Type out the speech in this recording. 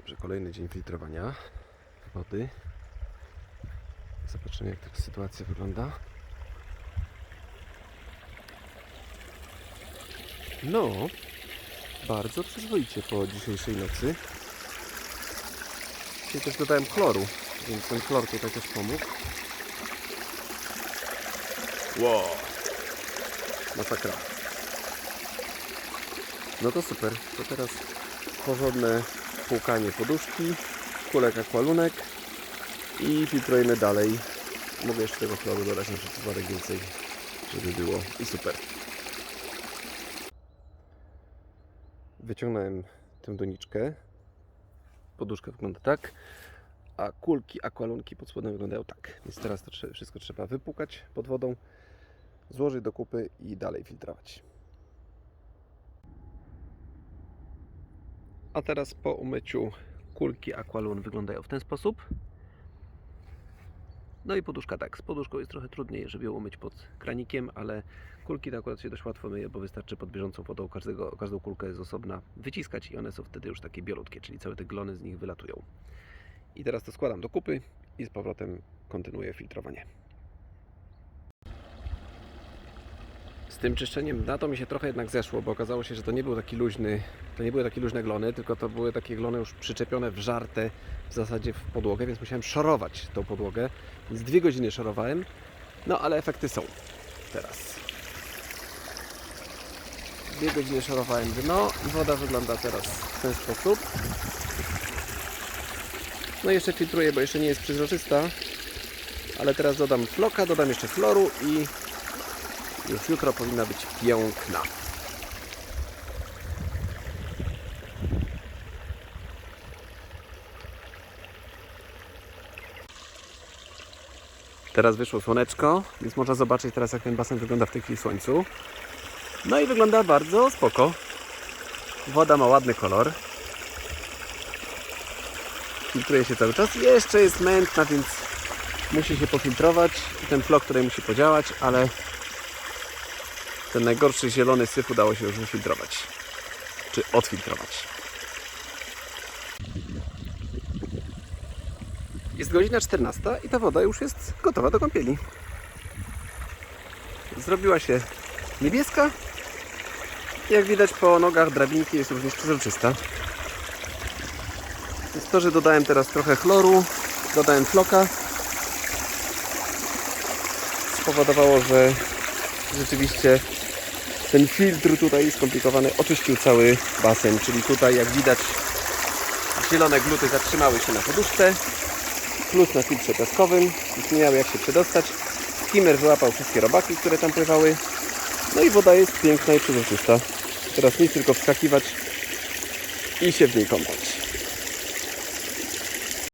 Dobrze, kolejny dzień filtrowania wody. Zobaczymy jak ta sytuacja wygląda. No, bardzo przyzwoicie po dzisiejszej nocy. Dzisiaj też dodałem chloru, więc ten chlor tutaj też pomógł. Wow! Masakra. No to super. To teraz porządne płukanie poduszki, kulek akwalunek i filtrujemy dalej. Mogę jeszcze tego chloru dodać na wszelki wypadek więcej, żeby było i super. Wyciągnąłem tę doniczkę. Poduszka wygląda tak, a kulki akwalunki pod spodem wyglądają tak. Więc teraz to wszystko trzeba wypłukać pod wodą, złożyć do kupy i dalej filtrować. A teraz po umyciu kulki Aqualun wyglądają w ten sposób. No i poduszka tak. Z poduszką jest trochę trudniej, żeby ją umyć pod kranikiem, ale kulki to akurat się dość łatwo myje, bo wystarczy pod bieżącą wodą każdego, każdą kulkę z osobna wyciskać i one są wtedy już takie bielutkie, czyli całe te glony z nich wylatują. I teraz to składam do kupy i z powrotem kontynuuję filtrowanie. Tym czyszczeniem na to mi się trochę jednak zeszło, bo okazało się, że to nie był taki luźny, to nie były takie luźne glony, tylko to były takie glony już przyczepione, wżarte w zasadzie w podłogę, więc musiałem szorować tą podłogę. Więc dwie godziny szorowałem, no ale efekty są teraz. Dwie godziny szorowałem dno woda wygląda teraz w ten sposób. No i jeszcze filtruję, bo jeszcze nie jest przezroczysta, ale teraz dodam floka, dodam jeszcze chloru i już jutro powinna być piękna. Teraz wyszło słoneczko, więc można zobaczyć teraz jak ten basen wygląda w tej chwili w słońcu. No i wygląda bardzo spoko. Woda ma ładny kolor. Filtruje się cały czas. Jeszcze jest mętna, więc musi się pofiltrować. Ten flok tutaj musi podziałać, ale ten najgorszy zielony syf udało się już wyfiltrować. Czy odfiltrować. Jest godzina 14 i ta woda już jest gotowa do kąpieli. Zrobiła się niebieska. Jak widać po nogach drabinki jest również przezroczysta. Więc to, że dodałem teraz trochę chloru, dodałem floka, spowodowało, że rzeczywiście ten filtr tutaj skomplikowany oczyścił cały basen, czyli tutaj jak widać zielone gluty zatrzymały się na poduszce, plus na filtrze piaskowym, nie jak się przedostać. Skimmer wyłapał wszystkie robaki, które tam pływały. No i woda jest piękna i przezroczysta. Teraz nic tylko wskakiwać i się w niej kąpać.